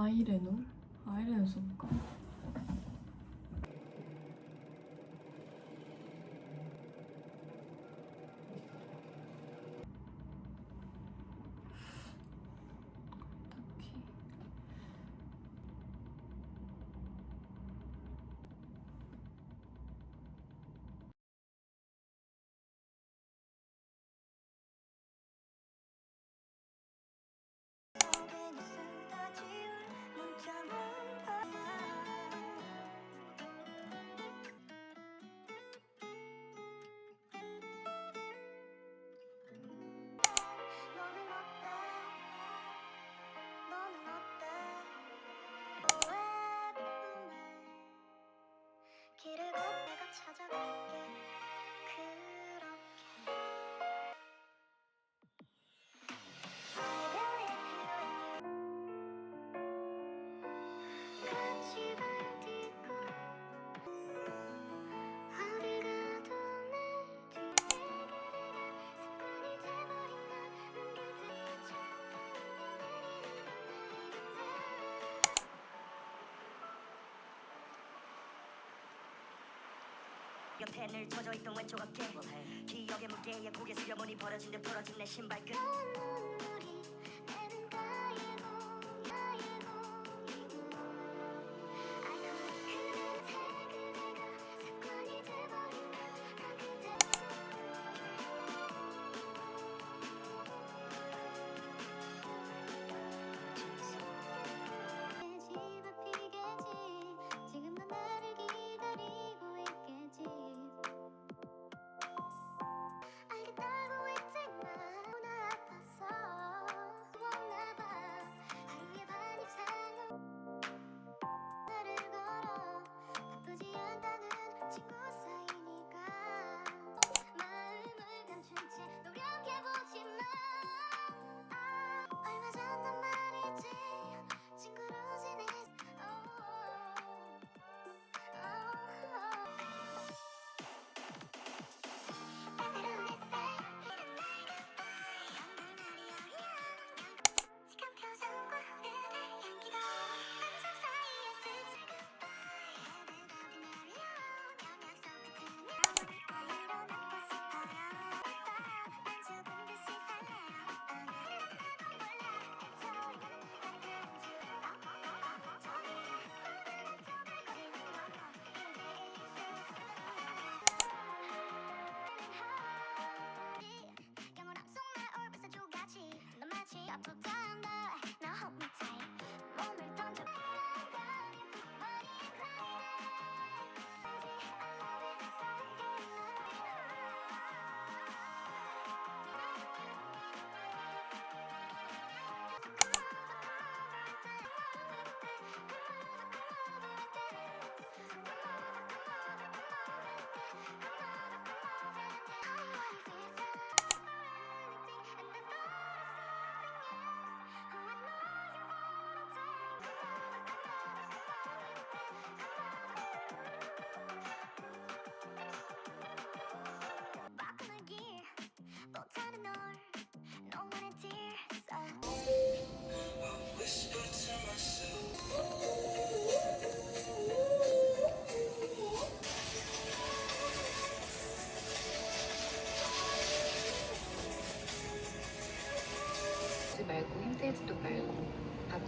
아이래놀? 아이래놀 써볼까? 옆에 늘 젖어있던 왼쪽 어깨 기억의 무게에 고개 숙여보니 버려진 듯 부러진 내 신발끈 넌마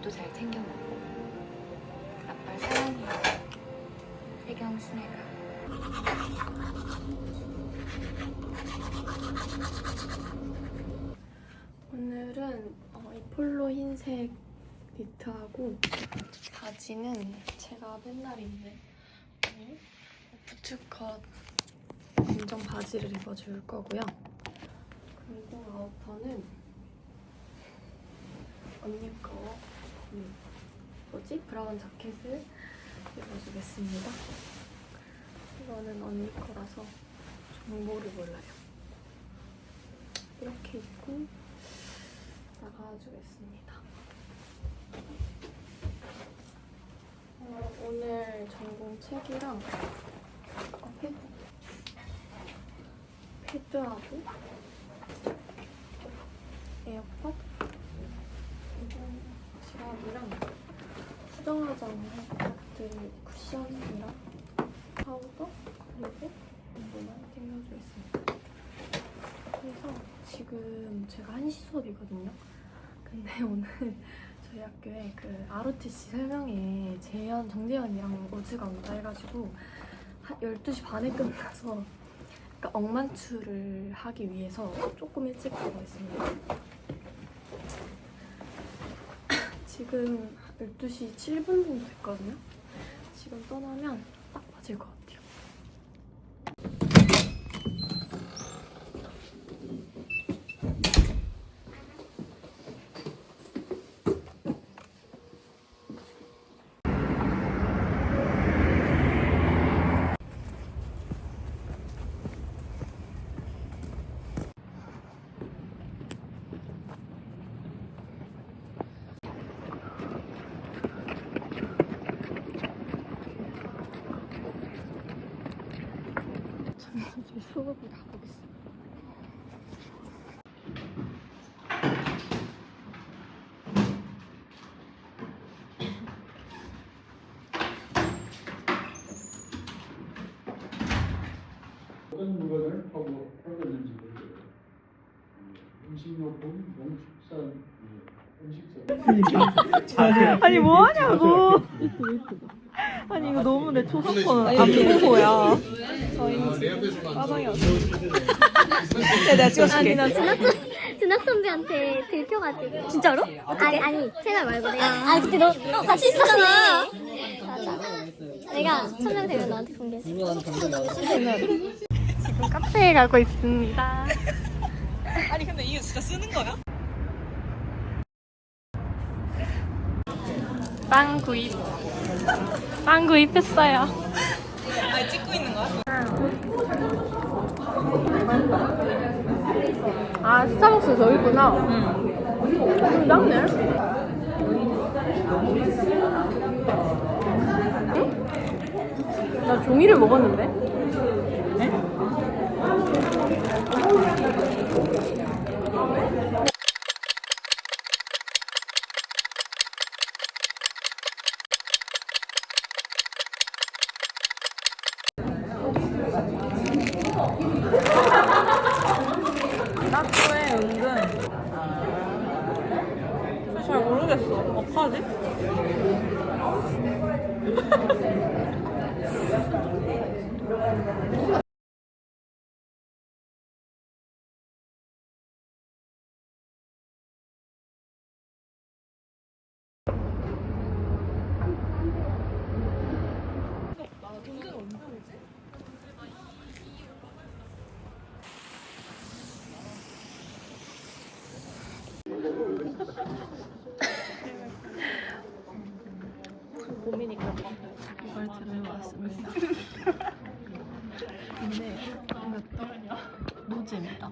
밥도 잘 챙겨 먹고. 아빠 사랑해 세경 스네가. 오늘은 어, 이 폴로 흰색 니트하고 바지는 제가 맨날 입는 어, 부츠컷 검정 바지를 입어줄 거고요. 그리고 아우터는 언니 거 음, 뭐지? 브라운 자켓을 입어주겠습니다. 이거는 언니 거라서 정보를 몰라요. 이렇게 입고 나가주겠습니다. 어, 오늘 전공 책이랑 어, 패드, 패드하고 에어팟 지갑이랑 수정화장 부탁드릴 쿠션이랑 파우더 그리고 이거만 챙겨주고 있습니다. 그래서 지금 제가 한시 수업이거든요. 근데 오늘 저희 학교에 그 ROTC 설명회 재현, 정재현이랑 오즈가 온다 해가지고 한 12시 반에 끝나서 그러니까 억만추를 하기 위해서 조금 일찍 가고 있습니다. 지금 12시 7분 정도 됐거든요. 지금 떠나면 딱 맞을 것 같아요. 가고 있어요. 어떤 물건을 하고 팔았는지 모르겠어요. 음식료품, 농축산, 음식점. 아니 뭐 하냐고. 아니 이거 너무 내 초성권 안 보고야. 네, 내가 찍어줄게. 준학 선배한테 들켜가지고 진짜로? 아니 아니 채널 말고 내가 아 그때 너 어, 같이 있었잖아 맞아 내가 촬영되면 너한테 공개했어 지금 카페에 가고 있습니다. 아니 근데 이거 진짜 쓰는 거야? 빵 구입. 빵 구입했어요. 아니 찍고 있는 거야? 아 스타벅스 저기 있구나. 응. 짱네. 응? 나 종이를 먹었는데? 나초에 은근 잘 모르겠어. 어떡하지? 이걸 들어왔습니다. 근데 이것도 노잼이다.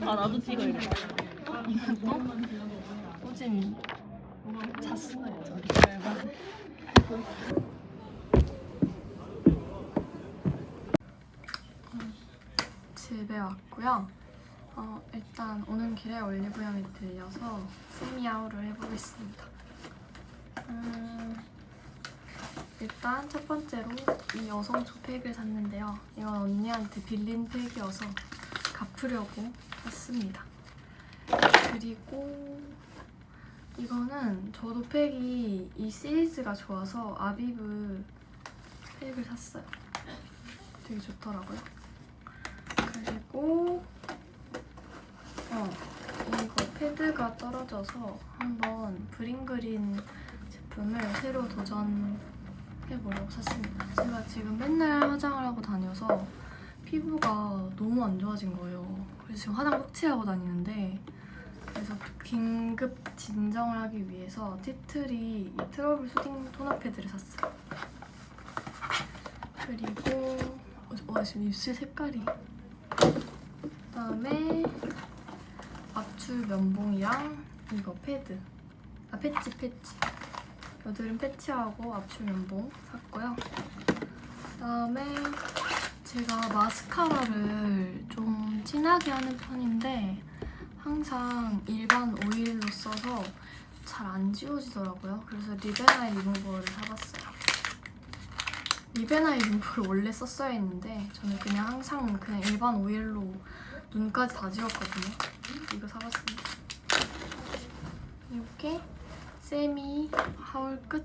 아 나도 찍어야겠다. 이것도 노잼이 열받네. 집에 왔고요. 어, 일단 오는 길에 올리브영에 들려서 세미아우를 해보겠습니다. 음, 일단 첫 번째로 이 여성 조팩을 샀는데요. 이건 언니한테 빌린 팩이어서 갚으려고 샀습니다. 그리고 이거는 저도 팩이 이 시리즈가 좋아서 아비브 팩을 샀어요. 되게 좋더라고요. 그리고 어 이거 패드가 떨어져서 한번 브링그린 제품을 새로 도전 해보려고 샀습니다. 제가 지금 맨날 화장을 하고 다녀서 피부가 너무 안 좋아진 거예요. 그래서 지금 화장 빡치하고 다니는데 그래서 긴급 진정을 하기 위해서 티트리 이 트러블 수딩 토너 패드를 샀어요. 그리고 어, 와 지금 입술 색깔이 그다음에 압출 면봉이랑 이거 패드 아 패치 패치 여드름 패치하고 압출 면봉 샀고요. 그다음에 제가 마스카라를 좀 진하게 하는 편인데 항상 일반 오일로 써서 잘 안 지워지더라고요. 그래서 리베나이 리무버를 사봤어요. 리베나이 리무버를 원래 썼어야 했는데 저는 그냥 항상 그냥 일반 오일로 눈까지 다 지웠거든요. 이거 사봤습니다. 이렇게 세미 하울 끝